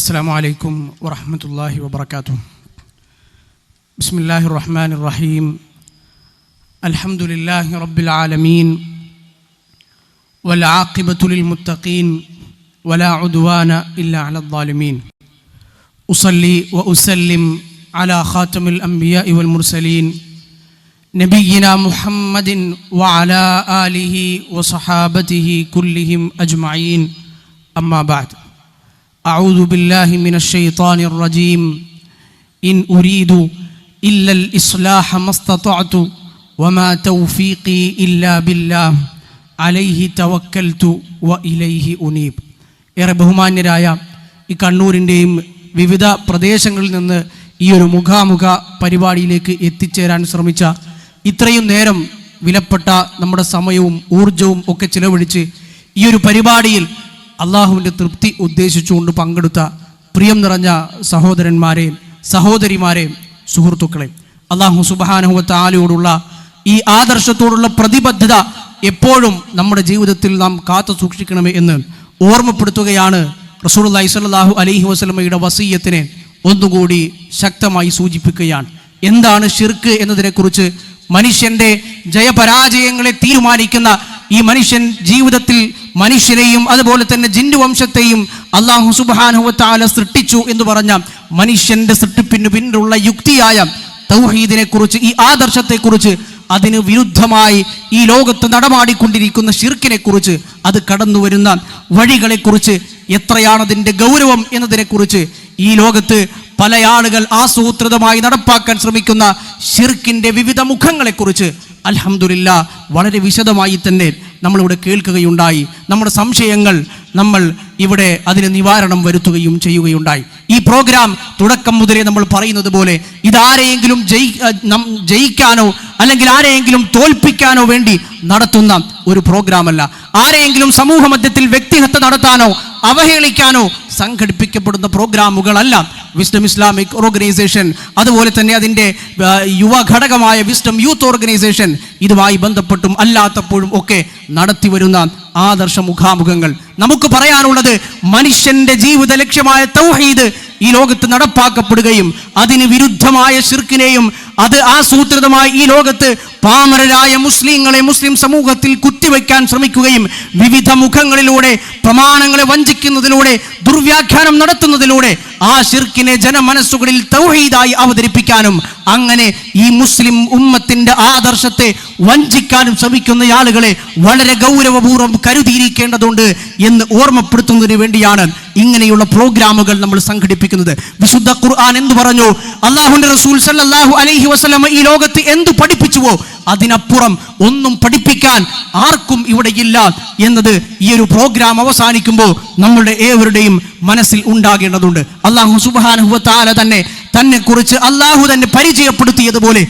السلام عليكم ورحمة الله وبركاته. بسم الله الرحمن الرحيم. الحمد لله رب العالمين والعاقبة للمتقين ولا عدوان إلا على الظالمين. أصلي وأسلم على خاتم الأنبياء والمرسلين نبينا محمد وعلى آله وصحابته كلهم أجمعين. أما بعد. أعوذ بالله من الشيطان الرجيم إن أريد إلا الإصلاح ما استطعت وما توفيقي إلا بالله عليه توكلت وإليه أنيب ഏറെ ബഹുമാന്യരായ ഈ കണ്ണൂരിൻ്റെയും വിവിധ പ്രദേശങ്ങളിൽ നിന്ന് ഈ ഒരു മുഖാമുഖ പരിപാടിയിലേക്ക് എത്തിച്ചേരാൻ ശ്രമിച്ച ഇത്രയും നേരം വിലപ്പെട്ട നമ്മുടെ സമയവും ഊർജവും ഒക്കെ ചിലവഴിച്ച് ഈ ഒരു പരിപാടിയിൽ അള്ളാഹുവിന്റെ തൃപ്തി ഉദ്ദേശിച്ചുകൊണ്ട് പങ്കെടുത്ത പ്രിയം നിറഞ്ഞ സഹോദരന്മാരെയും സഹോദരിമാരെയും സുഹൃത്തുക്കളെ അള്ളാഹു സുബാനുഹത്ത ആലയോടുള്ള ഈ ആദർശത്തോടുള്ള പ്രതിബദ്ധത എപ്പോഴും നമ്മുടെ ജീവിതത്തിൽ നാം കാത്തു സൂക്ഷിക്കണമേ എന്ന് ഓർമ്മപ്പെടുത്തുകയാണ് റസൂൽ സ്വല്ലല്ലാഹു അലൈഹി വസ്ലമയുടെ വസീയത്തിനെ ഒന്നുകൂടി ശക്തമായി സൂചിപ്പിക്കുകയാണ്. എന്താണ് ഷിർക്ക് എന്നതിനെക്കുറിച്ച് മനുഷ്യന്റെ ജയപരാജയങ്ങളെ തീരുമാനിക്കുന്ന ഈ മനുഷ്യൻ ജീവിതത്തിൽ മനുഷ്യനെയും അതുപോലെ തന്നെ ജിന്നു വംശത്തെയും അള്ളാഹു സുബാനുവത്താല സൃഷ്ടിച്ചു എന്ന് പറഞ്ഞ മനുഷ്യന്റെ സൃഷ്ടിപ്പിന് പിന്നിലുള്ള യുക്തിയായ തൗഹീദിനെ കുറിച്ച് ഈ ആദർശത്തെക്കുറിച്ച് അതിന് വിരുദ്ധമായി ഈ ലോകത്ത് നടമാടിക്കൊണ്ടിരിക്കുന്ന ഷിർക്കിനെ കുറിച്ച് അത് കടന്നു വരുന്ന വഴികളെക്കുറിച്ച് എത്രയാണ് അതിന്റെ ഗൗരവം എന്നതിനെക്കുറിച്ച് ഈ ലോകത്ത് പല ആളുകൾ ആസൂത്രിതമായി നടപ്പാക്കാൻ ശ്രമിക്കുന്ന ഷിർക്കിന്റെ വിവിധ മുഖങ്ങളെക്കുറിച്ച് അലഹമുല്ല വളരെ വിശദമായി തന്നെ നമ്മളിവിടെ കേൾക്കുകയുണ്ടായി. നമ്മുടെ സംശയങ്ങൾ നമ്മൾ ഇവിടെ അതിന് നിവാരണം വരുത്തുകയും ചെയ്യുകയുണ്ടായി. ഈ പ്രോഗ്രാം തുടക്കം മുതലേ നമ്മൾ പറയുന്നത് പോലെ ഇതാരെയെങ്കിലും ജയി ജയിക്കാനോ അല്ലെങ്കിൽ ആരെയെങ്കിലും തോൽപ്പിക്കാനോ വേണ്ടി നടത്തുന്ന ഒരു പ്രോഗ്രാമല്ല. ആരെയെങ്കിലും സമൂഹ മധ്യത്തിൽ വ്യക്തിഹത്യ നടത്താനോ അവഹേളിക്കാനോ സംഘടിപ്പിക്കപ്പെടുന്ന പ്രോഗ്രാമുകളല്ല. വിസ്ഡം ഇസ്ലാമിക് ഓർഗനൈസേഷൻ അതുപോലെ തന്നെ അതിന്റെ യുവ ഘടകമായ വിസ്ഡം യൂത്ത് ഓർഗനൈസേഷൻ ഇതുമായി ബന്ധപ്പെട്ടും അല്ലാത്തപ്പോഴും ഒക്കെ നടത്തി വരുന്ന ആദർശ മുഖാമുഖങ്ങൾ. നമുക്ക് പറയാനുള്ളത് മനുഷ്യന്റെ ജീവിത ലക്ഷ്യമായ തൗഹീദ് ഈ ലോകത്ത് നടപ്പാക്കപ്പെടുകയും അതിന് വിരുദ്ധമായ ഷിർക്കിനെയും അത് ആസൂത്രിതമായി ഈ ലോകത്ത് പാമരരായ മുസ്ലിങ്ങളെ മുസ്ലിം സമൂഹത്തിൽ കുത്തിവെക്കാൻ ശ്രമിക്കുകയും വിവിധ മുഖങ്ങളിലൂടെ പ്രമാണങ്ങളെ വഞ്ചിക്കുന്നതിലൂടെ ദുർവ്യാഖ്യാനം നടത്തുന്നതിലൂടെ ആ ഷിർക്കിനെ ജനമനസ്സുകളിൽ തൗഹീദായി അവതരിപ്പിക്കാനും അങ്ങനെ ഈ മുസ്ലിം ഉമ്മത്തിന്റെ ആദർശത്തെ വഞ്ചിക്കാനും ശ്രമിക്കുന്ന ആളുകളെ വളരെ ഗൗരവപൂർവം കരുതിയിരിക്കേണ്ടതുണ്ട് എന്ന് ഓർമ്മപ്പെടുത്തുന്നതിന് വേണ്ടിയാണ് ഇങ്ങനെയുള്ള പ്രോഗ്രാമുകൾ നമ്മൾ സംഘടിപ്പിക്കുന്നത്. വിശുദ്ധ ഖുർആൻ എന്ന് പറഞ്ഞു? അള്ളാഹുന്റെ റസൂൽ അലൈഹി വസല്ലമ ഈ ലോകത്ത് എന്ത് പഠിപ്പിച്ചുവോ അതിനപ്പുറം ഒന്നും പഠിപ്പിക്കാൻ ആർക്കും ഇവിടെ ഇല്ല എന്നത് ഈ ഒരു പ്രോഗ്രാം അവസാനിക്കുമ്പോൾ നമ്മളുടെ ഏവരുടെയും മനസ്സിൽ ഉണ്ടാകേണ്ടതുണ്ട്. അള്ളാഹു സുബ്ഹാനഹു താല തന്നെ തന്നെ കുറിച്ച് അള്ളാഹു തന്നെ പരിചയപ്പെടുത്തിയതുപോലെ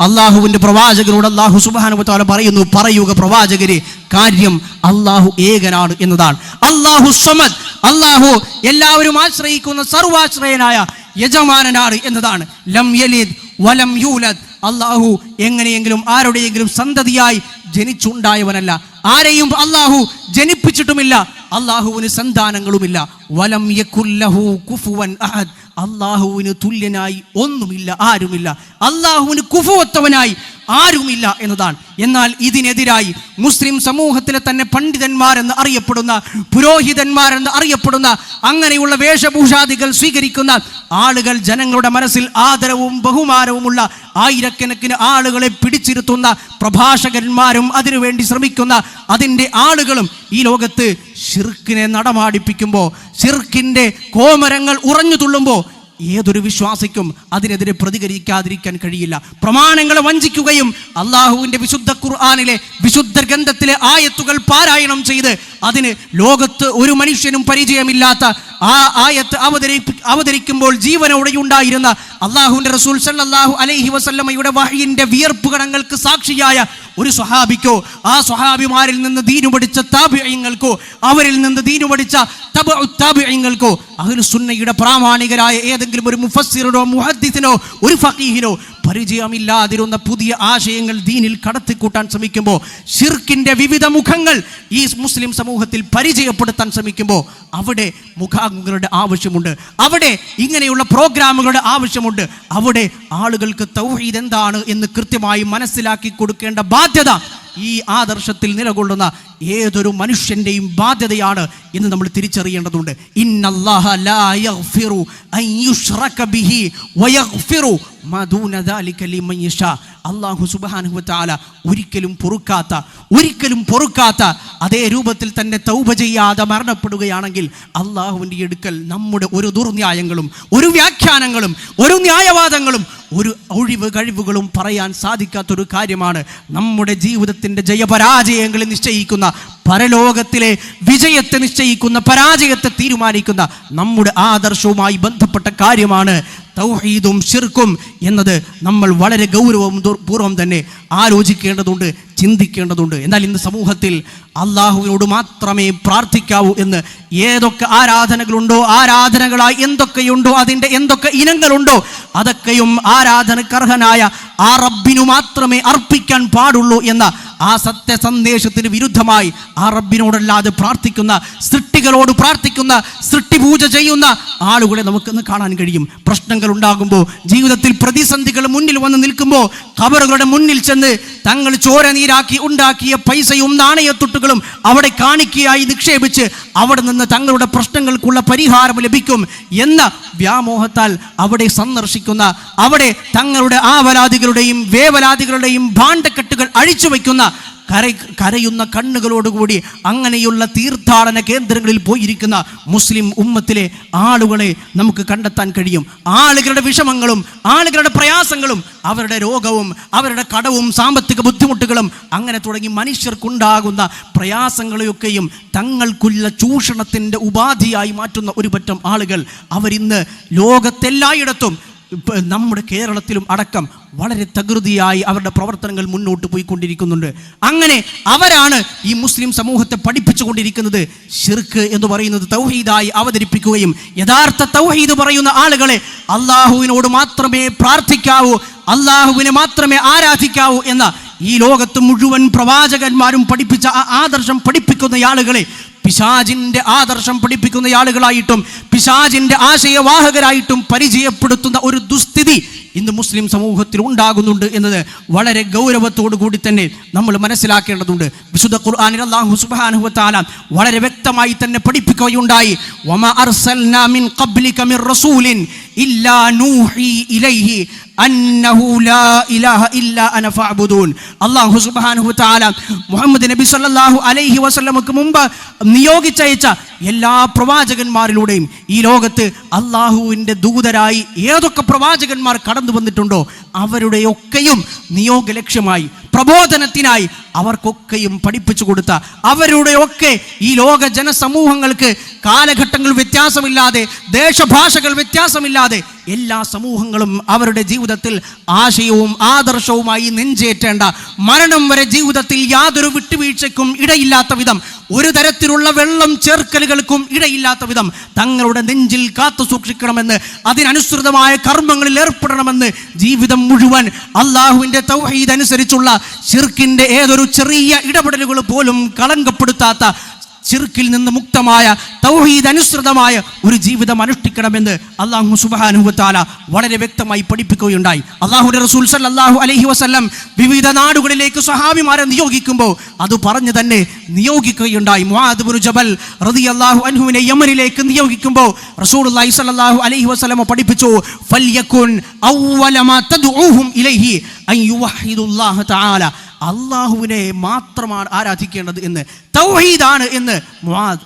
അള്ളാഹുവിന്റെ പ്രവാചകനോട് അള്ളാഹു സുബാനുവത്താല പറയുന്നു പറയുക പ്രവാചകരെ കാര്യം അള്ളാഹു ഏകനാണ് എന്നതാണ്. അള്ളാഹു സമദ് അള്ളാഹു എല്ലാവരും ആശ്രയിക്കുന്ന സർവാശ്രയനായ യജമാനനാണ് എന്നതാണ്. ലം യലിദ് വലം യൂലദ്. അള്ളാഹു എങ്ങനെയെങ്കിലും ആരുടെയെങ്കിലും സന്തതിയായി ജനിച്ചുണ്ടായവനല്ല. ആരെയും അള്ളാഹു ജനിപ്പിച്ചിട്ടുമില്ല. അള്ളാഹുവിന് സന്താനങ്ങളുമില്ല. വലം യകുല്ലഹു കുഫുവൻ അഹദ്. അള്ളാഹുവിന് തുല്യനായി ഒന്നുമില്ല ആരുമില്ല. അള്ളാഹുവിന് കുഫുവത്തവനായി ആരുമില്ല എന്നതാണ്. എന്നാൽ ഇതിനെതിരായി മുസ്ലിം സമൂഹത്തിലെ തന്നെ പണ്ഡിതന്മാരെന്ന് അറിയപ്പെടുന്ന പുരോഹിതന്മാരെന്ന് അറിയപ്പെടുന്ന അങ്ങനെയുള്ള വേഷഭൂഷാദികൾ സ്വീകരിക്കുന്ന ആളുകൾ ജനങ്ങളുടെ മനസ്സിൽ ആദരവും ബഹുമാനവുമുള്ള ആയിരക്കണക്കിന് ആളുകളെ പിടിച്ചിരുത്തുന്ന പ്രഭാഷകന്മാരും അതിനുവേണ്ടി ശ്രമിക്കുന്ന അതിന്റെ ആളുകളും ഈ ലോകത്ത് ഷിർക്കിനെ നടമാടിപ്പിക്കുമ്പോൾ ഷിർക്കിന്റെ കോമരങ്ങൾ ഉറഞ്ഞു തുള്ളുമ്പോൾ ഏതൊരു വിശ്വാസിക്കും അതിനെതിരെ പ്രതികരിക്കാതിരിക്കാൻ കഴിയില്ല. പ്രമാണങ്ങളെ വഞ്ചിക്കുകയും അള്ളാഹുവിന്റെ വിശുദ്ധ ഖുർആാനിലെ വിശുദ്ധ ഗ്രന്ഥത്തിലെ ആയത്തുകൾ പാരായണം ചെയ്ത് അതിന് ലോകത്ത് ഒരു മനുഷ്യനും പരിചയമില്ലാത്ത ആ ആയത്ത് അവതരി അവതരിക്കുമ്പോൾ ജീവനോടെ ഉണ്ടായിരുന്ന അള്ളാഹുവിന്റെ റസൂൽ സല്ലല്ലാഹു അലൈഹി വസല്ലമയുടെ വഹയിന്റെ വിയർപ്പ് കണങ്ങൾക്ക് സാക്ഷിയായ ഒരു സ്വഹാബിക്കോ ആ സ്വഹാബിമാരിൽ നിന്ന് ദീനു പഠിച്ച താപിയങ്ങൾക്കോ അവരിൽ നിന്ന് ദീനു പഠിച്ച താപിയങ്ങൾക്കോ അഹ്ലു സുന്നയുടെ പ്രാമാണികരായ ഏതെങ്കിലും ഒരു മുഫസ്സിറിനോ മുഹദ്ദിസിനോ ഒരു ഫഖീഹിനോ പരിചയമില്ലാതിരുന്ന പുതിയ ആശയങ്ങൾ ദീനിൽ കടത്തിക്കൂട്ടാൻ ശ്രമിക്കുമ്പോൾ ഷിർക്കിന്റെ വിവിധ മുഖങ്ങൾ ഈ മുസ്ലിം സമൂഹത്തിൽ പരിചയപ്പെടുത്താൻ ശ്രമിക്കുമ്പോൾ അവിടെ മുഖാംഗങ്ങളുടെ ആവശ്യമുണ്ട്. അവിടെ ഇങ്ങനെയുള്ള പ്രോഗ്രാമുകളുടെ ആവശ്യമുണ്ട്. അവിടെ ആളുകൾക്ക് തൗഹീദ് എന്താണ് എന്ന് കൃത്യമായി മനസ്സിലാക്കി കൊടുക്കേണ്ട ബാധ്യത ഈ ആദർശത്തിൽ നിലകൊള്ളുന്ന ഏതൊരു മനുഷ്യന്റെയും ബാധ്യതയാണ് എന്ന് നമ്മൾ തിരിച്ചറിയേണ്ടതുണ്ട്. അള്ളാഹു ലാ യഗ്ഫിറു അൻ യുശ്റക ബിഹി വയഗ്ഫിറു മാ ദൂന ദാലിക ലിമൻ യശാ. അല്ലാഹു സുബ്ഹാനഹു വ തആല ഒരിക്കലും പൊറുക്കാത്ത ഒരിക്കലും പൊറുക്കാത്ത അതേ രൂപത്തിൽ തന്നെ തൗപ ചെയ്യാതെ മരണപ്പെടുകയാണെങ്കിൽ അള്ളാഹുവിന്റെ എടുക്കൽ നമ്മുടെ ഒരു ദുർന്യായങ്ങളും ഒരു വ്യാഖ്യാനങ്ങളും ഒരു ന്യായവാദങ്ങളും ഒരു ഒഴിവ് കഴിവുകളും പറയാൻ സാധിക്കാത്തൊരു കാര്യമാണ് നമ്മുടെ ജീവിതത്തിന്റെ ജയപരാജയങ്ങളെ നിശ്ചയിക്കുന്ന പരലോകത്തിലെ വിജയത്തെ നിശ്ചയിക്കുന്ന പരാജയത്തെ തീരുമാനിക്കുന്ന നമ്മുടെ ആദർശവുമായി ബന്ധപ്പെട്ട കാര്യമാണ് തൗഹീദും ഷിർക്കും എന്നത് നമ്മൾ വളരെ ഗൗരവം പൂർവം തന്നെ ആലോചിക്കേണ്ടതുണ്ട് ചിന്തിക്കേണ്ടതുണ്ട്. എന്നാൽ ഇന്ന് സമൂഹത്തിൽ അള്ളാഹുവിനോട് മാത്രമേ പ്രാർത്ഥിക്കാവൂ എന്ന് ഏതൊക്കെ ആരാധനകളുണ്ടോ ആരാധനകളായി എന്തൊക്കെയുണ്ടോ അതിന്റെ എന്തൊക്കെ ഇനങ്ങളുണ്ടോ അതൊക്കെയും ആരാധനക്കർഹനായ ആ റബ്ബിനു മാത്രമേ അർപ്പിക്കാൻ പാടുള്ളൂ എന്ന ആ സത്യ സന്ദേശത്തിന് വിരുദ്ധമായി ആ റബ്ബിനോടല്ലാതെ പ്രാർത്ഥിക്കുന്ന സൃഷ്ടികളോട് പ്രാർത്ഥിക്കുന്ന സൃഷ്ടിപൂജ ചെയ്യുന്ന ആളുകളെ നമുക്കിന്ന് കാണാൻ കഴിയും. പ്രശ്നങ്ങൾ ഉണ്ടാകുമ്പോൾ ജീവിതത്തിൽ പ്രതിസന്ധികൾ മുന്നിൽ വന്ന് നിൽക്കുമ്പോൾ കബറുകളുടെ മുന്നിൽ ചെന്ന് തങ്ങൾ ചോര നീരാക്കി ഉണ്ടാക്കിയ പൈസയും നാണയത്തുട്ടുകളും അവിടെ കാണിക്കയായി നിക്ഷേപിച്ച് അവിടെ നിന്ന് തങ്ങളുടെ പ്രശ്നങ്ങൾക്കുള്ള പരിഹാരം ലഭിക്കും എന്ന വ്യാമോഹത്താൽ അവിടെ സന്ദർശിക്കുന്ന അവിടെ തങ്ങളുടെ ആവലാദികളുടെയും വേവലാദികളുടെയും ഭാണ്ഡക്കെട്ടുകൾ അഴിച്ചു വയ്ക്കുന്ന കര കരയുന്ന കണ്ണുകളോടുകൂടി അങ്ങനെയുള്ള തീർത്ഥാടന കേന്ദ്രങ്ങളിൽ പോയിരിക്കുന്ന മുസ്ലിം ഉമ്മത്തിലെ ആളുകളെ നമുക്ക് കണ്ടെത്താൻ കഴിയും. ആളുകളുടെ വിഷമങ്ങളും ആളുകളുടെ പ്രയാസങ്ങളും അവരുടെ രോഗവും അവരുടെ കടവും സാമ്പത്തിക ബുദ്ധിമുട്ടുകളും അങ്ങനെ തുടങ്ങി മനുഷ്യർക്കുണ്ടാകുന്ന പ്രയാസങ്ങളെയൊക്കെയും തങ്ങൾക്കുള്ള ചൂഷണത്തിന്റെ ഉപാധിയായി മാറ്റുന്ന ഒരു പറ്റം ആളുകൾ അവരിന്ന് ലോകത്തെല്ലായിടത്തും നമ്മുടെ കേരളത്തിലും അടക്കം വളരെ തകൃതിയായി അവരുടെ പ്രവർത്തനങ്ങൾ മുന്നോട്ട് പോയിക്കൊണ്ടിരിക്കുന്നുണ്ട്. അങ്ങനെ അവരാണ് ഈ മുസ്ലിം സമൂഹത്തെ പഠിപ്പിച്ചു കൊണ്ടിരിക്കുന്നത് ഷിർക്ക് എന്ന് പറയുന്നത് തൗഹീദായി അവതരിപ്പിക്കുകയും യഥാർത്ഥ തൗഹീദ് പറയുന്ന ആളുകളെ അള്ളാഹുവിനോട് മാത്രമേ പ്രാർത്ഥിക്കാവൂ അള്ളാഹുവിനെ മാത്രമേ ആരാധിക്കാവൂ എന്ന ഈ ലോകത്ത് മുഴുവൻ പ്രവാചകന്മാരും പഠിപ്പിച്ച ആ ആദർശം പഠിപ്പിക്കുന്ന ആളുകളെ പിശാജിന്റെ ആദർശം പഠിപ്പിക്കുന്ന ആളുകളായിട്ടും പിശാജിന്റെ ആശയവാഹകരായിട്ടും പരിചയപ്പെടുത്തുന്ന ഒരു ദുസ്ഥിതി ഇന്ന് മുസ്ലിം സമൂഹത്തിൽ ഉണ്ടാകുന്നുണ്ട് എന്നത് വളരെ ഗൗരവത്തോടു കൂടി തന്നെ നമ്മൾ മനസ്സിലാക്കേണ്ടതുണ്ട്. വിശുദ്ധ ഖുർആാനിൽ അള്ളാഹു വ വളരെ വ്യക്തമായി തന്നെ പഠിപ്പിക്കുകയുണ്ടായി. മുഹമ്മദ് നബി അലൈഹി മുമ്പ് നിയോഗിച്ചയച്ച എല്ലാ പ്രവാചകന്മാരിലൂടെയും ഈ ലോകത്ത് അള്ളാഹുവിന്റെ ദൂതരായി ഏതൊക്കെ പ്രവാചകന്മാർ കടന്നു വന്നിട്ടുണ്ടോ? അവരുടെയൊക്കെയും നിയോഗ ലക്ഷ്യമായി പ്രബോധനത്തിനായി അവർക്കൊക്കെയും പഠിപ്പിച്ചു കൊടുത്ത അവരുടെ ഒക്കെ ഈ ലോക ജനസമൂഹങ്ങൾക്ക് കാലഘട്ടങ്ങൾ വ്യത്യാസമില്ലാതെ ദേശഭാഷകൾ വ്യത്യാസമില്ലാതെ എല്ലാ സമൂഹങ്ങളും അവരുടെ ജീവിതത്തിൽ ആശയവും ആദർശവുമായി നെഞ്ചേറ്റേണ്ട മരണം വരെ ജീവിതത്തിൽ യാതൊരു വിട്ടുവീഴ്ചയ്ക്കും ഇടയില്ലാത്ത വിധം ഒരു തരത്തിലുള്ള വെള്ളം ചേർക്കലുകൾക്കും ഇടയില്ലാത്ത വിധം തങ്ങളുടെ നെഞ്ചിൽ കാത്തു സൂക്ഷിക്കണമെന്ന് അതിനനുസൃതമായ കർമ്മങ്ങളിൽ ഏർപ്പെടണമെന്ന് ജീവിതം മുഴുവൻ അള്ളാഹുവിന്റെ തൗഹീദ് അനുസരിച്ചുള്ള ഷിർക്കിന്റെ ഏതൊരു ചെറിയ ഇടപെടലുകൾ പോലും കളങ്കപ്പെടുത്താത്ത ചിർക്കിൽ നിന്ന് മുക്തമായ തൗഹീദ് അനുസൃതമായ ഒരു ജീവിതം അനുഷ്ഠിക്കണമെന്ന് അള്ളാഹു സുബാനുഹത്താല വളരെ വ്യക്തമായി പഠിപ്പിക്കുകയുണ്ടായി. അള്ളാഹുന്റെ റസൂൽ സല്ലല്ലാഹു അലഹി വസ്ല്ലം വിവിധ നാടുകളിലേക്ക് സഹാബിമാരെ നിയോഗിക്കുമ്പോൾ അത് പറഞ്ഞു തന്നെ നിയോഗിക്കുകയുണ്ടായി. ജബൽ റതി റളിയല്ലാഹു അൻഹുവിനെ യമനിലേക്ക് നിയോഗിക്കുമ്പോൾ റസൂലുള്ളാഹി സല്ലാഹു അലഹി വസ്ലമ പഠിപ്പിച്ചു ഫല്യക്കുൻ അവ്വല മാ തദ്ഉഹും ഇലൈഹി അൻ തആല. അള്ളാഹുവിനെ മാത്രമാണ് ആരാധിക്കേണ്ടത് എന്ന്. തൗഹീദാണ് എന്ന്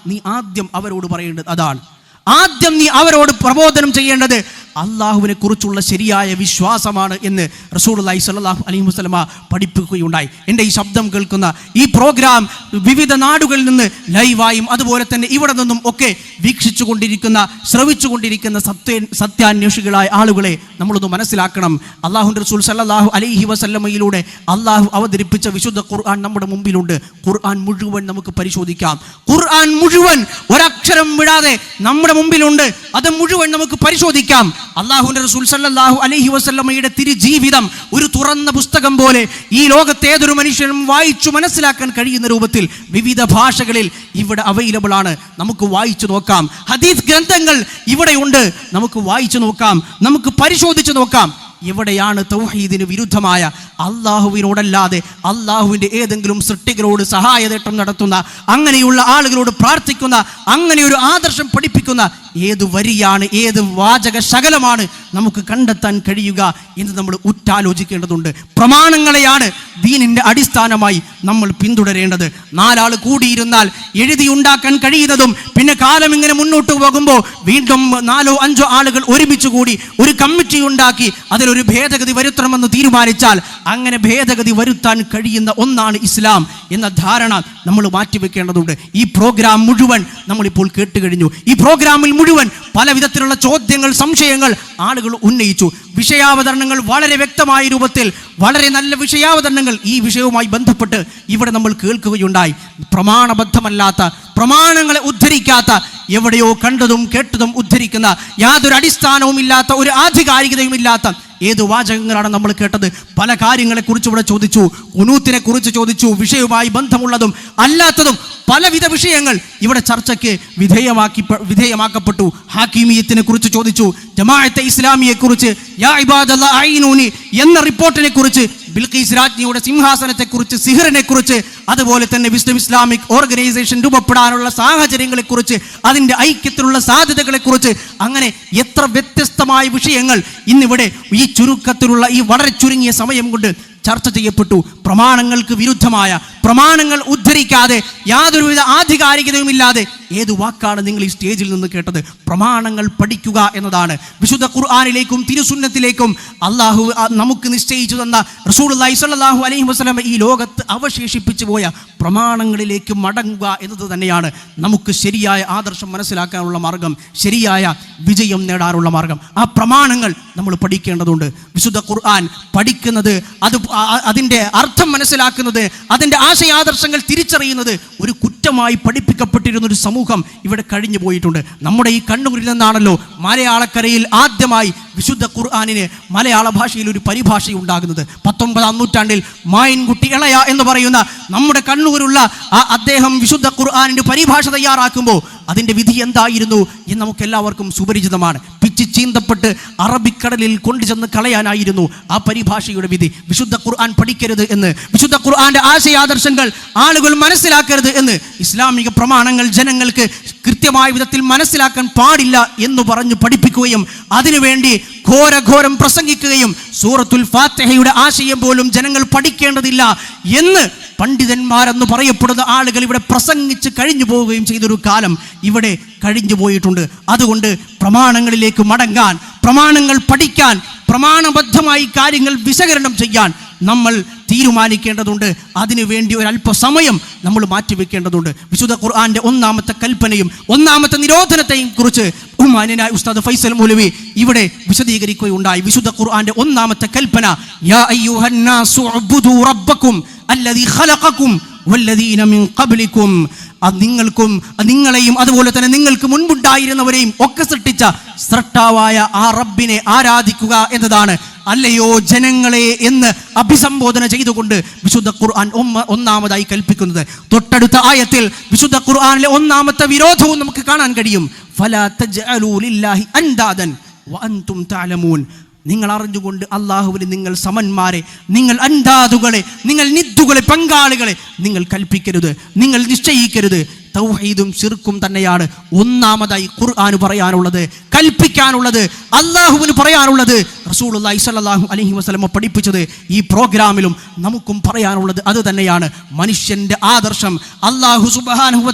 നീ ആദ്യം അവരോട് പറയേണ്ടത്. അതാണ്. ആദ്യം നീ അവരോട് പ്രബോധനം ചെയ്യേണ്ടത് അള്ളാഹുവിനെ കുറിച്ചുള്ള ശരിയായ വിശ്വാസമാണ് എന്ന് റസൂലുള്ളാഹി സ്വല്ലല്ലാഹു അലൈഹി വസല്ലമ പഠിപ്പിക്കുകയുണ്ടായി. എന്റെ ഈ ശബ്ദം കേൾക്കുന്ന ഈ പ്രോഗ്രാം വിവിധ നാടുകളിൽ നിന്ന് ലൈവായും അതുപോലെ തന്നെ ഇവിടെ നിന്നും ഒക്കെ വീക്ഷിച്ചു കൊണ്ടിരിക്കുന്ന ശ്രവിച്ചു കൊണ്ടിരിക്കുന്ന സത്യ സത്യാന്വേഷികളായ ആളുകളെ നമ്മളൊന്ന് മനസ്സിലാക്കണം. അള്ളാഹു റസൂൽ സല്ലാഹു അലൈഹി വസല്ലമയിലൂടെ അള്ളാഹു അവതരിപ്പിച്ച വിശുദ്ധ ഖുർആൻ നമ്മുടെ മുമ്പിലുണ്ട്. ഖുർആൻ മുഴുവൻ നമുക്ക് പരിശോധിക്കാം. ഖുർആൻ മുഴുവൻ ഒരക്ഷരം വിടാതെ നമ്മുടെ മുമ്പിലുണ്ട്. അത് മുഴുവൻ നമുക്ക് പരിശോധിക്കാം. അള്ളാഹുവിന്റെ റസൂൽ സല്ലല്ലാഹു അലൈഹി വസല്ലമയുടെ തിരുജീവിതം ഒരു തുറന്ന പുസ്തകം പോലെ ഈ ലോകത്തെ ഏതൊരു മനുഷ്യനും വായിച്ചു മനസ്സിലാക്കാൻ കഴിയുന്ന രൂപത്തിൽ വിവിധ ഭാഷകളിൽ ഇവിടെ അവൈലബിൾ ആണ്. നമുക്ക് വായിച്ചു നോക്കാം. ഹദീസ് ഗ്രന്ഥങ്ങൾ ഇവിടെയുണ്ട് നമുക്ക് വായിച്ചു നോക്കാം. നമുക്ക് പരിശോധിച്ചു നോക്കാം. എവിടെയാണ് തൗഹീദിന് വിരുദ്ധമായ? അള്ളാഹുവിനോടല്ലാതെ അള്ളാഹുവിന്റെ ഏതെങ്കിലും സൃഷ്ടികളോട് സഹായതേട്ടം നടത്തുന്ന അങ്ങനെയുള്ള ആളുകളോട് പ്രാർത്ഥിക്കുന്ന അങ്ങനെ ഒരു ആദർശം പഠിപ്പിക്കുന്ന ഏത് വരിയാണ് ഏത് വാചക ശകലമാണ് നമുക്ക് കണ്ടെത്താൻ കഴിയുക എന്ന് നമ്മൾ ഉറ്റാലോചിക്കേണ്ടതുണ്ട്. പ്രമാണങ്ങളെയാണ് ദീനിന്റെ അടിസ്ഥാനമായി നമ്മൾ പിന്തുടരേണ്ടത്. നാലാൾ കൂടിയിരുന്നാൽ എഴുതിയുണ്ടാക്കാൻ കഴിയുന്നതും പിന്നെ കാലം ഇങ്ങനെ മുന്നോട്ട് പോകുമ്പോൾ വീണ്ടും നാലോ അഞ്ചോ ആളുകൾ ഒരുമിച്ച് കൂടി ഒരു കമ്മിറ്റി ഉണ്ടാക്കി അതിലൊരു ഭേദഗതി വരുത്തണമെന്ന് തീരുമാനിച്ചാൽ അങ്ങനെ ഭേദഗതി വരുത്താൻ കഴിയുന്ന ഒന്നാണ് ഇസ്ലാം എന്ന ധാരണ നമ്മൾ മാറ്റിവെക്കേണ്ടതുണ്ട്. ഈ പ്രോഗ്രാം മുഴുവൻ നമ്മളിപ്പോൾ കേട്ടുകഴിഞ്ഞു. ഈ പ്രോഗ്രാമിൽ മുഴുവൻ പല വിധത്തിലുള്ള ചോദ്യങ്ങൾ സംശയങ്ങൾ ആളുകൾ ഉന്നയിച്ചു. വിഷയാവതരണങ്ങൾ വളരെ വ്യക്തമായ രൂപത്തിൽ വളരെ നല്ല വിഷയാവതരണങ്ങൾ ഈ വിഷയവുമായി ബന്ധപ്പെട്ട് ഇവിടെ നമ്മൾ കേൾക്കുകയുണ്ടായി. പ്രമാണബദ്ധമല്ലാത്ത പ്രമാണങ്ങളെ ഉദ്ധരിക്കാത്ത എവിടെയോ കണ്ടതും കേട്ടതും ഉദ്ധരിക്കുന്ന യാതൊരു അടിസ്ഥാനവും ഇല്ലാത്ത ഒരു ആധികാരികതയും ഇല്ലാത്ത ഏത് വാചകങ്ങളാണ് നമ്മൾ കേട്ടത്? പല കാര്യങ്ങളെക്കുറിച്ച് ഇവിടെ ചോദിച്ചു ഉനൂത്തിനെ കുറിച്ച് ചോദിച്ചു വിഷയവുമായി ബന്ധമുള്ളതും അല്ലാത്തതും പലവിധ വിഷയങ്ങൾ ഇവിടെ ചർച്ചയ്ക്ക് വിധേയമാക്കി വിധേയമാക്കപ്പെട്ടു. ഹാക്കിമീയത്തിനെ കുറിച്ച് ചോദിച്ചു ജമാഅത്തെ ഇസ്ലാമിയെ കുറിച്ച് യാ ഇബാദല്ല ഐനൂനി എന്ന റിപ്പോർട്ടിനെ കുറിച്ച് ബിൽഖീസ് രാജ്ഞിയുടെ സിംഹാസനത്തെ കുറിച്ച് സിഹറിനെ കുറിച്ച് അതുപോലെ തന്നെ വിസ്ഡം ഇസ്ലാമിക് ഓർഗനൈസേഷൻ രൂപപ്പെടാനുള്ള സാഹചര്യങ്ങളെ കുറിച്ച് അതിന്റെ ഐക്യത്തിനുള്ള സാധ്യതകളെ കുറിച്ച് അങ്ങനെ എത്ര വ്യത്യസ്തമായ വിഷയങ്ങൾ ഇന്നിവിടെ ഈ ചുരുക്കത്തിലുള്ള ഈ വളരെ ചുരുങ്ങിയ സമയം കൊണ്ട് ചർച്ച ചെയ്യപ്പെട്ടു. പ്രമാണങ്ങൾക്ക് വിരുദ്ധമായ പ്രമാണങ്ങൾ ഉദ്ധരിക്കാതെ യാതൊരുവിധ ആധികാരികതയും ഇല്ലാതെ ഏത് വാക്കാണ് നിങ്ങൾ ഈ സ്റ്റേജിൽ നിന്ന് കേട്ടത്? പ്രമാണങ്ങൾ പഠിക്കുക എന്നതാണ്. വിശുദ്ധ ഖുർആാനിലേക്കും തിരുസുന്നത്തിലേക്കും അള്ളാഹു നമുക്ക് നിശ്ചയിച്ചു തന്ന റസൂൾ സ്വല്ലല്ലാഹു അലൈഹി വസല്ലം ഈ ലോകത്ത് അവശേഷിപ്പിച്ചു പോയ പ്രമാണങ്ങളിലേക്ക് മടങ്ങുക എന്നത് തന്നെയാണ് നമുക്ക് ശരിയായ ആദർശം മനസ്സിലാക്കാനുള്ള മാർഗം ശരിയായ വിജയം നേടാനുള്ള മാർഗം. ആ പ്രമാണങ്ങൾ നമ്മൾ പഠിക്കേണ്ടതുണ്ട്. വിശുദ്ധ ഖുർആൻ പഠിക്കുന്നത് അത് അതിന്റെ അർത്ഥം മനസ്സിലാക്കുന്നത് അതിന്റെ ആശയാദർശങ്ങൾ തിരിച്ചറിയുന്നത് ഒരു കുറ്റമായി പഠിപ്പിക്കപ്പെട്ടിരുന്ന ഒരു സമൂഹം ഇവിടെ കഴിഞ്ഞു പോയിട്ടുണ്ട്. നമ്മുടെ ഈ കണ്ണൂരിൽ നിന്നാണല്ലോ മലയാളക്കരയിൽ ആദ്യമായി വിശുദ്ധ ഖുർആാനിന് മലയാള ഭാഷയിൽ ഒരു പരിഭാഷ ഉണ്ടാകുന്നത്. പത്തൊമ്പതാം നൂറ്റാണ്ടിൽ മായൻകുട്ടി ഇളയ എന്ന് പറയുന്ന നമ്മുടെ കണ്ണൂരുള്ള ആ അദ്ദേഹം വിശുദ്ധ ഖുർആാനിന്റെ പരിഭാഷ തയ്യാറാക്കുമ്പോൾ അതിന്റെ വിധി എന്തായിരുന്നു എന്ന് നമുക്ക് എല്ലാവർക്കും സുപരിചിതമാണ്. പിച്ചി ചീന്തപ്പെട്ട് അറബിക്കടലിൽ കൊണ്ടുചെന്ന് കളയാനായിരുന്നു ആ പരിഭാഷയുടെ വിധി. വിശുദ്ധ ഖുർആൻ പഠിക്കരുത് എന്ന്. വിശുദ്ധ ഖുർആന്റെ ആശയാദർശങ്ങൾ ആളുകൾ മനസ്സിലാക്കരുത് എന്ന്. ഇസ്ലാമിക പ്രമാണങ്ങൾ ജനങ്ങൾക്ക് കൃത്യമായ വിധത്തിൽ മനസ്സിലാക്കാൻ പാടില്ല എന്ന് പറഞ്ഞു പഠിപ്പിക്കുകയും അതിനുവേണ്ടി ഘോരഘോരം പ്രസംഗിക്കുകയും സൂറത്തുൽ ഫാത്തഹയുടെ ആശയം പോലും ജനങ്ങൾ പഠിക്കേണ്ടതില്ല എന്ന് പണ്ഡിതന്മാരെന്ന് പറയപ്പെടുന്ന ആളുകൾ ഇവിടെ പ്രസംഗിച്ച് കഴിഞ്ഞു പോവുകയും ചെയ്തൊരു കാലം ഇവിടെ കഴിഞ്ഞു പോയിട്ടുണ്ട്. അതുകൊണ്ട് പ്രമാണങ്ങളിലേക്ക് മടങ്ങാൻ പ്രമാണങ്ങൾ പഠിക്കാൻ പ്രമാണബദ്ധമായി കാര്യങ്ങൾ വിശകലനം ചെയ്യാൻ നമ്മൾ തീരുമാനിക്കേണ്ടതുണ്ട്. അതിനുവേണ്ടി ഒരല്പസമയം നമ്മൾ മാറ്റിവെക്കേണ്ടതുണ്ട്. വിശുദ്ധ ഖുർആന്റെ ഒന്നാമത്തെ കൽപ്പനയും ഒന്നാമത്തെ നിരോധനത്തെയും കുറിച്ച് ബഹുമാനായ ഉസ്താദ് ഫൈസൽ മൗലവി ഇവിടെ വിശദീകരിക്കുകയുണ്ടായി. വിശുദ്ധ ഖുർആന്റെ ഒന്നാമത്തെ കൽപ്പന യാ അല്ലദീ ഖലഖക്കും വല്ലദീന മിൻ ഖബ്ലിക്കും അത് നിങ്ങൾക്കും നിങ്ങളെയും അതുപോലെ തന്നെ നിങ്ങൾക്ക് മുൻപുണ്ടായിരുന്നവരെയും ഒക്കെ സൃഷ്ടിച്ച സൃഷ്ടാവായ ആ റബ്ബിനെ ആരാധിക്കുക എന്നതാണ്. അല്ലയോ ജനങ്ങളെ എന്ന് അഭിസംബോധന ചെയ്തുകൊണ്ട് വിശുദ്ധ ഖുർആൻ ഒന്നാമതായി കൽപ്പിക്കുന്നത്. തൊട്ടടുത്ത ആയത്തിൽ വിശുദ്ധ ഖുർആനിലെ ഒന്നാമത്തെ വിരോധവും നമുക്ക് കാണാൻ കഴിയും. ഫലാ ലില്ലാഹി അൻദാദൻ വഅൻതും തഅലമൂൻ. നിങ്ങൾ അറിഞ്ഞുകൊണ്ട് അള്ളാഹുവിന് നിങ്ങൾ സമന്മാരെ നിങ്ങൾ അന്താതുകളെ നിങ്ങൾ നിദ്ദുകളെ പങ്കാളികളെ നിങ്ങൾ കൽപ്പിക്കരുത് നിങ്ങൾ നിശ്ചയിക്കരുത്. തൗഹീദും ശിർക്കും തന്നെയാണ് ഒന്നാമതായി ഖുർആൻ പറയാനുള്ളത് കൽപ്പിക്കാനുള്ളത് അള്ളാഹുവിന് പറയാനുള്ളത്. റസൂലുള്ളാഹി സ്വല്ലല്ലാഹു അലഹി വസ്ലമ പഠിപ്പിച്ചത് ഈ പ്രോഗ്രാമിലും നമുക്കും പറയാനുള്ളത് അത് തന്നെയാണ്. മനുഷ്യന്റെ ആദർശം അള്ളാഹു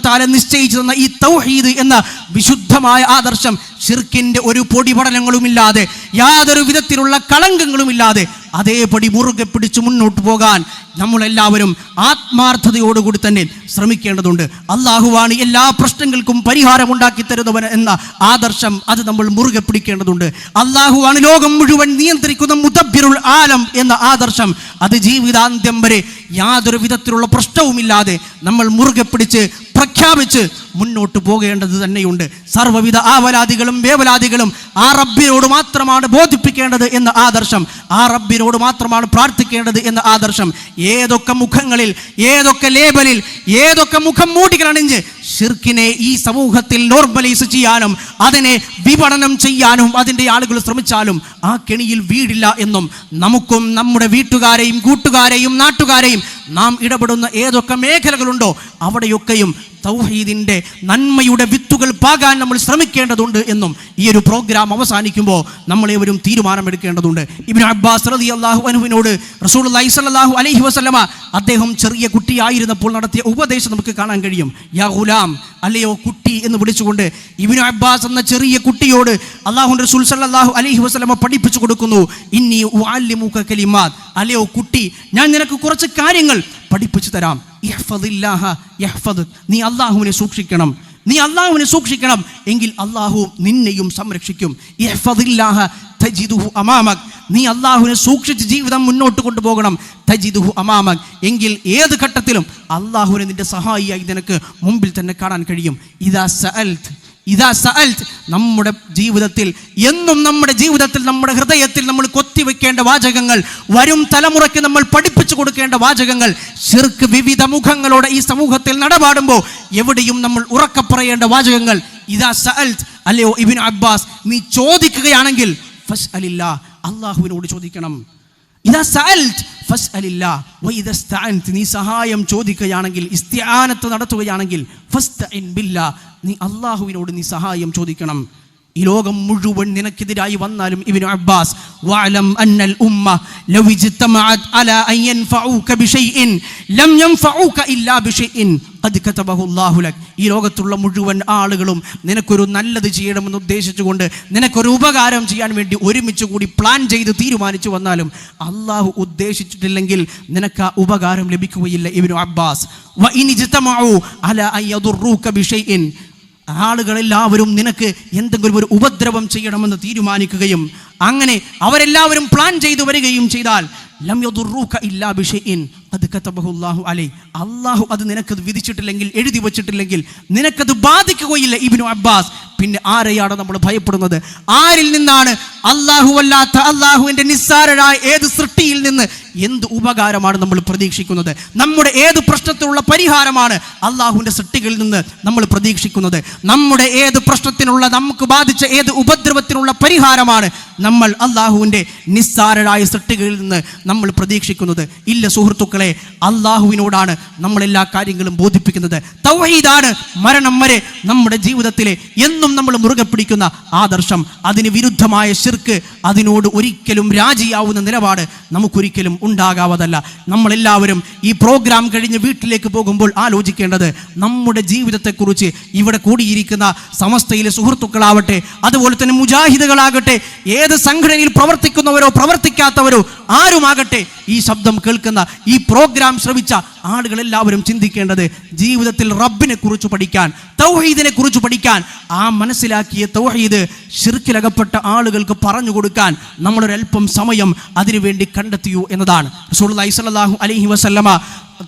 തആല നിശ്ചയിച്ചു തന്ന ഈ തൗഹീദ് എന്ന വിശുദ്ധമായ ആദർശം ഷിർക്കിന്റെ ഒരു പൊടിപടലങ്ങളുമില്ലാതെ യാതൊരു വിധത്തിലുള്ള കളങ്കങ്ങളുമില്ലാതെ അതേപടി മുറുകെ പിടിച്ച് മുന്നോട്ട് പോകാൻ നമ്മളെല്ലാവരും ആത്മാർത്ഥതയോടുകൂടി തന്നെ ശ്രമിക്കേണ്ടതുണ്ട്. അള്ളാഹുവാണ് എല്ലാ പ്രശ്നങ്ങൾക്കും പരിഹാരം ഉണ്ടാക്കി തരുന്നവൻ എന്ന ആദർശം അത് നമ്മൾ മുറുകെ പിടിക്കേണ്ടതുണ്ട്. അള്ളാഹുവാണ് ലോകം മുഴുവൻ നിയന്ത്രിക്കുന്ന മുതബിരുൾ ആലം എന്ന ആദർശം അത് ജീവിതാന്ത്യം വരെ യാതൊരു വിധത്തിലുള്ള പ്രശ്നവുമില്ലാതെ നമ്മൾ മുറുകെ പിടിച്ച് പ്രഖ്യാപിച്ച് മുന്നോട്ട് പോകേണ്ടത് തന്നെയുണ്ട്. സർവവിധ ആവലാദികളും വേവലാദികളും ആ റബ്ബിനോട് മാത്രമാണ് ബോധിപ്പിക്കേണ്ടത് എന്ന ആദർശം. ആ റബ്ബിനോട് മാത്രമാണ് പ്രാർത്ഥിക്കേണ്ടത് എന്ന ആദർശം. ഏതൊക്കെ മുഖങ്ങളിൽ ഏതൊക്കെ ലേബലിൽ ഏതൊക്കെ മുഖം മൂടികളണിഞ്ഞ് ഷിർക്കിനെ ഈ സമൂഹത്തിൽ നോർമലൈസ് ചെയ്യാനും അതിനെ വിപണനം ചെയ്യാനും അതിന്റെ ആളുകൾ ശ്രമിച്ചാലും ആ കെണിയിൽ വീടില്ല എന്നും നമുക്കും നമ്മുടെ വീട്ടുകാരെയും കൂട്ടുകാരെയും നാട്ടുകാരെയും നാം ഇടപെടുന്ന ഏതൊക്കെ മേഖലകളുണ്ടോ അവിടെയൊക്കെയും തൗഹീദിന്റെ നന്മയുടെ വിത്തുകൾ പാകാൻ നമ്മൾ ശ്രമിക്കേണ്ടതുണ്ട് എന്നും ഈ ഒരു പ്രോഗ്രാം അവസാനിക്കുമ്പോൾ നമ്മളേവരും തീരുമാനമെടുക്കേണ്ടതുണ്ട്. ഇബിൻ അബ്ബാസ് റതി അള്ളാഹു അനുവിനോട് റസൂൽ അലൈഹി വസ്ലമ അദ്ദേഹം ചെറിയ കുട്ടിയായിരുന്നപ്പോൾ നടത്തിയ ഉപദേശം നമുക്ക് കാണാൻ കഴിയും. യാ അല്ലയോ കുട്ടി എന്ന് വിളിച്ചുകൊണ്ട് ഇബിൻ അബ്ബാസ് എന്ന ചെറിയ കുട്ടിയോട് അള്ളാഹു റസൂൽ സല്ലല്ലാഹു അലൈഹി വസ്ലമ പഠിപ്പിച്ചു കൊടുക്കുന്നു ഇന്നി ഉഅല്ലിമുക കലിമാത് അല്ലയോ കുട്ടി ഞാൻ നിനക്ക് കുറച്ച് കാര്യങ്ങൾ പഠിപ്പിച്ചു തരാം. നീ അള്ളാഹുവിനെ സൂക്ഷിക്കണം നീ അള്ളാഹുവിനെ സൂക്ഷിക്കണം. എങ്കിൽ അള്ളാഹു നിന്നെയും സംരക്ഷിക്കും. തജിദുഹു അമാമക്. നീ അള്ളാഹുവിനെ സൂക്ഷിച്ച് ജീവിതം മുന്നോട്ട് കൊണ്ടുപോകണം. തജിദുഹു അമാമക്. എങ്കിൽ ഏത് ഘട്ടത്തിലും അള്ളാഹുവിനെ നിന്റെ സഹായിയായി നിനക്ക് മുമ്പിൽ തന്നെ കാണാൻ കഴിയും. ഇതാ സഅൽത്ത് ഇതാ സഅൽത്ത് നമ്മുടെ ജീവിതത്തിൽ എന്നും നമ്മുടെ ജീവിതത്തിൽ നമ്മുടെ ഹൃദയത്തിൽ നമ്മൾ കൊത്തിവെക്കേണ്ട വാചകങ്ങൾ വരും തലമുറയ്ക്ക് നമ്മൾ പഠിപ്പിച്ചു കൊടുക്കേണ്ട വാചകങ്ങൾ ശിർക്ക് വിവിധ മുഖങ്ങളോടെ ഈ സമൂഹത്തിൽ നടപാടുമ്പോൾ എവിടെയും നമ്മൾ ഉറക്കെ പറയേണ്ട വാചകങ്ങൾ ഇതാ സഅൽത്ത് അല്ലയോ ഇബിൻ അബ്ബാസ് നീ ചോദിക്കുകയാണെങ്കിൽ ഫസ് അലില്ല അള്ളാഹുവിനോട് ചോദിക്കണം. നീ സഹായം ചോദിക്കുകയാണെങ്കിൽ ഇസ്തിആനത്ത് നടത്തുകയാണെങ്കിൽ നീ അല്ലാഹുവിനോട് നീ സഹായം ചോദിക്കണം. ഈ ലോകം മുഴുവൻ നിനക്കെതിരായി വന്നാലും ഇബ്നു അബ്ബാസ് അന്നൽ ഉമ്മ ലൗ അലാ ലം ഇല്ലാ ഖദ് ലക്. ഈ ലോകത്തുള്ള മുഴുവൻ ആളുകളും നിനക്കൊരു നല്ലത് ചെയ്യണമെന്ന് ഉദ്ദേശിച്ചുകൊണ്ട് നിനക്കൊരു ഉപകാരം ചെയ്യാൻ വേണ്ടി ഒരുമിച്ച് കൂടി പ്ലാൻ ചെയ്ത് തീരുമാനിച്ചു വന്നാലും അള്ളാഹു ഉദ്ദേശിച്ചിട്ടില്ലെങ്കിൽ നിനക്ക് ആ ഉപകാരം ലഭിക്കുകയില്ല ഇബ്നു അബ്ബാസ്. അലാ ആളുകളെല്ലാവരും നിനക്ക് എന്തെങ്കിലും ഒരു ഉപദ്രവം ചെയ്യണമെന്ന് തീരുമാനിക്കുകയും അങ്ങനെ അവരെല്ലാവരും പ്ലാൻ ചെയ്തു വരികയും ചെയ്താൽ ലം യദുറൂക ഇല്ലാ ബിശൈഇൻ ഖദ് കതബഹുല്ലാഹു അലൈ അല്ലാഹു അത് നിനക്കത് വിധിച്ചിട്ടില്ലെങ്കിൽ എഴുതി വച്ചിട്ടില്ലെങ്കിൽ നിനക്കത് ബാധിക്കുകയില്ല ഇബിനു അബ്ബാസ്. പിന്നെ ആരെയാണ് നമ്മൾ ഭയപ്പെടുന്നത്? ആരിൽ നിന്നാണ് അള്ളാഹു അല്ലാത്ത അല്ലാഹുവിന്റെ നിസ്സാരരായ ഏത് സൃഷ്ടിയിൽ നിന്ന് എന്ത് ഉപകാരമാണ് നമ്മൾ പ്രതീക്ഷിക്കുന്നത്? നമ്മുടെ ഏത് പ്രശ്നത്തിനുള്ള പരിഹാരമാണ് അള്ളാഹുവിന്റെ സൃഷ്ടികളിൽ നിന്ന് നമ്മൾ പ്രതീക്ഷിക്കുന്നത്? നമ്മുടെ ഏത് പ്രശ്നത്തിനുള്ള നമുക്ക് ബാധിച്ച ഏത് ഉപദ്രവത്തിനുള്ള പരിഹാരമാണ് നമ്മൾ അള്ളാഹുവിന്റെ നിസ്സാരരായ സൃഷ്ടികളിൽ നിന്ന് നമ്മൾ പ്രതീക്ഷിക്കുന്നത്. ഇല്ല സുഹൃത്തുക്കളെ അള്ളാഹുവിനോടാണ് നമ്മളെല്ലാ കാര്യങ്ങളും ബോധിപ്പിക്കുന്നത്. തൗഹീദാണ് മരണം വരെ നമ്മുടെ ജീവിതത്തിലെ എന്നും നമ്മൾ മുറുകെ പിടിക്കുന്ന ആദർശം. അതിന് വിരുദ്ധമായ ശിർക്ക് അതിനോട് ഒരിക്കലും രാജിയാവുന്ന നിലപാട് നമുക്കൊരിക്കലും ഉണ്ടാകാവതല്ല. നമ്മളെല്ലാവരും ഈ പ്രോഗ്രാം കഴിഞ്ഞ് വീട്ടിലേക്ക് പോകുമ്പോൾ ആലോചിക്കേണ്ടത് നമ്മുടെ ജീവിതത്തെക്കുറിച്ച് ഇവിടെ കൂടിയിരിക്കുന്ന സമസ്തയിലെ സുഹൃത്തുക്കളാവട്ടെ അതുപോലെ തന്നെ മുജാഹിദുകളാകട്ടെ സംഘടനയിൽ പ്രവർത്തിക്കുന്നവരോ പ്രവർത്തിക്കാത്തവരോ ആരുമാകട്ടെ ഈ ശബ്ദം കേൾക്കുന്ന ഈ പ്രോഗ്രാം ശ്രവിച്ച ആളുകളെല്ലാവരും ചിന്തിക്കേണ്ടത് ജീവിതത്തിൽ റബ്ബിനെ കുറിച്ച് പഠിക്കാൻ തൗഹീദിനെ കുറിച്ച് പഠിക്കാൻ ആ മനസ്സിലാക്കിയ തൗഹീദ് ഷിർക്കിലകപ്പെട്ട ആളുകൾക്ക് പറഞ്ഞു കൊടുക്കാൻ നമ്മളൊരല്പം സമയം അതിനുവേണ്ടി കണ്ടെത്തിയു എന്നതാണ്. റസൂലുള്ളാഹി സ്വല്ലല്ലാഹു അലൈഹി വസല്ലമ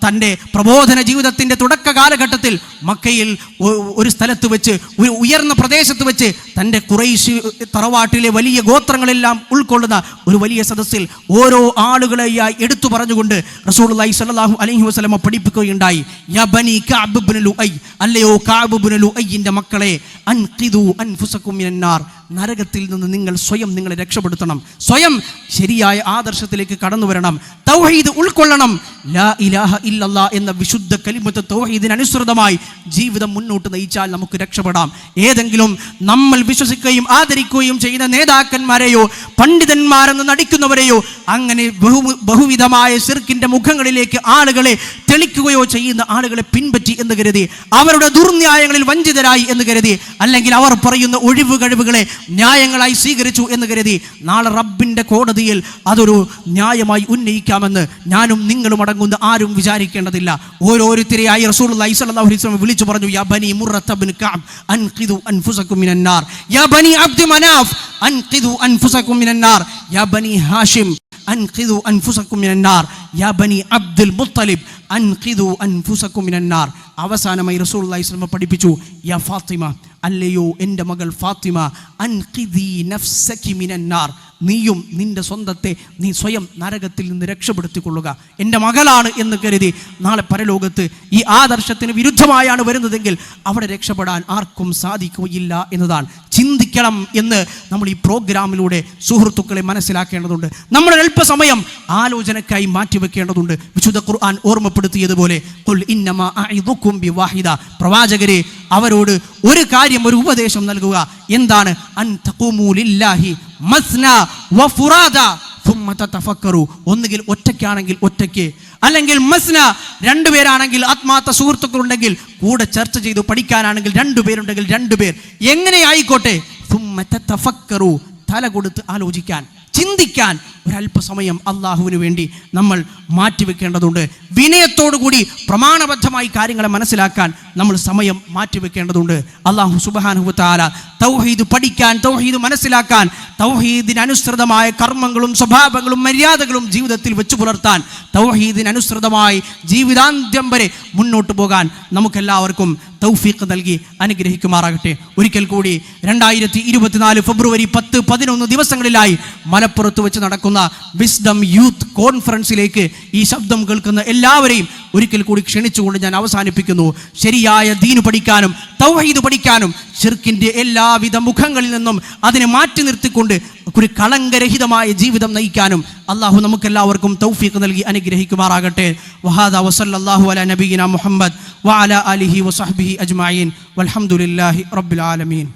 തന്റെ പ്രബോധന ജീവിതത്തിന്റെ തുടക്ക കാലഘട്ടത്തിൽ മക്കയിൽ ഒരു സ്ഥലത്ത് വെച്ച് ഒരു ഉയർന്ന പ്രദേശത്ത് വെച്ച് തന്റെ കുറേശ് തറവാട്ടിലെ വലിയ ഗോത്രങ്ങളെല്ലാം ഉൾക്കൊള്ളുന്ന ഒരു വലിയ സദസ്സിൽ ഓരോ ആളുകളെയായി എടുത്തു പറഞ്ഞുകൊണ്ട് റസൂലുള്ളാഹി സ്വല്ലല്ലാഹു അലൈഹി വസല്ലമ പഠിപ്പിക്കുകയുണ്ടായി. അല്ലയോ കഅബ് ഇബ്നു ലുഅയ്യിന്റെ മക്കളെ അൻഖിദു അൻഫുസക്കുമിനാർ നരകത്തിൽ നിന്ന് നിങ്ങൾ സ്വയം നിങ്ങളെ രക്ഷപ്പെടുത്തണം. സ്വയം ശരിയായ ആദർശത്തിലേക്ക് കടന്നു വരണം. തൗഹീദ് ഉൾക്കൊള്ളണം. ലാ ഇലാഹ ഇല്ലല്ലാ എന്ന വിശുദ്ധ കലിമത്ത് തൗഹീദിന് അനുസൃതമായി ജീവിതം മുന്നോട്ട് നയിച്ചാൽ നമുക്ക് രക്ഷപ്പെടാം. ഏതെങ്കിലും നമ്മൾ വിശ്വസിക്കുകയും ആദരിക്കുകയും ചെയ്യുന്ന നേതാക്കന്മാരെയോ പണ്ഡിതന്മാരെന്ന് നടിക്കുന്നവരെയോ അങ്ങനെ ബഹു ബഹുവിധമായ സിർക്കിന്റെ മുഖങ്ങളിലേക്ക് ആളുകളെ തെളിക്കുകയോ ചെയ്യുന്ന ആളുകളെ പിൻപറ്റി എന്ന് കരുതി അവരുടെ ദുർന്യായങ്ങളിൽ വഞ്ചിതരായി എന്ന് കരുതി അല്ലെങ്കിൽ അവർ പറയുന്ന ഒഴിവ് കഴിവുകളെ ന്യായങ്ങളായി സ്വീകരിച്ചു എന്ന് കരുതി നാളെ റബ്ബിന്റെ കോടതിയിൽ അതൊരു ന്യായമായി ഉന്നയിക്കാമെന്ന് ഞാനും നിങ്ങളും അടങ്ങുന്ന ആരും വിചാരിക്കേണ്ടതില്ല. ഓരോരുത്തരെയായി റസൂൾ അലൈഹി വിളിച്ചു പറഞ്ഞു യാ ബനി മുറത്ത ബിൻ അൻഖിദു മിനന്നാർ യാ ബനി അബ്ദു മനാഫ് അൻഖിദു മിനന്നാർ യാ ബനി ഹാഷിം അൻഖിദു അൻഫുസക്കും മിനന്നാർ നാർ യാ ബനി അബ്ദുൽ മുത്തലിബ് അൻഖിദു അൻഫുസക്കും മിനന്നാർ നാർ അവസാനമായി റസൂൽ അലൈഹി സ്വലമ പഠിപ്പിച്ചു. യാ ഫാത്തിമ അല്ലയോ എന്റെ മകൾ ഫാത്തിമ അൻഖിദി നഫ്സകി മിനൻ നാർ. നീയും നിന്റെ സ്വന്തത്തെ നീ സ്വയം നരകത്തിൽ നിന്ന് രക്ഷപ്പെടുത്തിക്കൊള്ളുക. എന്റെ മകളാണ് എന്ന് കരുതി നാളെ പരലോകത്ത് ഈ ആദർശത്തിന് വിരുദ്ധമായാണ് വരുന്നതെങ്കിൽ അവിടെ രക്ഷപ്പെടാൻ ആർക്കും സാധിക്കുകയില്ല എന്നതാണ്. ചിന്തിക്കണം എന്ന് നമ്മൾ ഈ പ്രോഗ്രാമിലൂടെ സുഹൃത്തുക്കളെ മനസ്സിലാക്കേണ്ടതുണ്ട്. നമ്മൾ അല്പസമയം ആലോചനക്കായി മാറ്റിവെക്കേണ്ടതുണ്ട്. വിശുദ്ധ ഖുർആൻ ഓർമ്മപ്പെടുത്തിയതുപോലെ. പ്രവാചകരെ അവരോട് ഒരു കാര്യം ഒരു ഉപദേശം നൽകുക. എന്താണ്? ഒന്നുകിൽ ഒറ്റയ്ക്കാണെങ്കിൽ ഒറ്റയ്ക്ക്. അല്ലെങ്കിൽ മസ്ന രണ്ടുപേരാണെങ്കിൽ ആത്മാർത്ഥ സുഹൃത്തുക്കളുണ്ടെങ്കിൽ കൂടെ ചർച്ച ചെയ്ത് പഠിക്കാനാണെങ്കിൽ രണ്ടുപേരുണ്ടെങ്കിൽ രണ്ടുപേർ എങ്ങനെ ആയിക്കോട്ടെ? തല കൊടുത്ത് ആലോചിക്കാൻ. ചിന്തിക്കാൻ ഒരല്പസമയം അള്ളാഹുവിന് വേണ്ടി നമ്മൾ മാറ്റിവെക്കേണ്ടതുണ്ട്. വിനയത്തോടുകൂടി പ്രമാണബദ്ധമായി കാര്യങ്ങളെ മനസ്സിലാക്കാൻ നമ്മൾ സമയം മാറ്റിവെക്കേണ്ടതുണ്ട്. അള്ളാഹു സുബാനുഹുത്താല തൗഹീദ് പഠിക്കാൻ തൗഹീദ് മനസ്സിലാക്കാൻ തൗഹീദിനനുസൃതമായ കർമ്മങ്ങളും സ്വഭാവങ്ങളും മര്യാദകളും ജീവിതത്തിൽ വെച്ചു പുലർത്താൻ തൗഹീദിനനുസൃതമായി ജീവിതാന്ത്യം വരെ മുന്നോട്ട് പോകാൻ നമുക്കെല്ലാവർക്കും തൗഫീഖ് നൽകി അനുഗ്രഹിക്കുമാറാകട്ടെ. ഒരിക്കൽ കൂടി രണ്ടായിരത്തി ഇരുപത്തിനാല് ഫെബ്രുവരി പത്ത് പതിനൊന്ന് ദിവസങ്ങളിലായി മലപ്പുറത്ത് വെച്ച് നടക്കുന്ന വിസ്ഡം യൂത്ത് കോൺഫറൻസിലേക്ക് ഈ ശബ്ദം കേൾക്കുന്ന എല്ലാവരെയും ഒരിക്കൽ കൂടി ക്ഷണിച്ചുകൊണ്ട് ഞാൻ അവസാനിപ്പിക്കുന്നു. ശരിയായ ദീന് പഠിക്കാനും തൗഹീദ് പഠിക്കാനും ചെറുക്കിന്റെ എല്ലാവിധ മുഖങ്ങളിൽ നിന്നും അതിനെ മാറ്റി നിർത്തിക്കൊണ്ട് ഒരു കളങ്കരഹിതമായ ജീവിതം നയിക്കാനും അള്ളാഹു നമുക്കെല്ലാവർക്കും തൗഫീഖ് നൽകി അനുഗ്രഹിക്കുമാറാകട്ടെ. വഹാദ വസല്ലാഹു അല നബീന മുഹമ്മദ് വഅല അലിഹി വസഹ്ബിഹി അജ്മായീൻ വൽഹംദുലില്ലാഹി റബ്ബിൽ ആലമീൻ.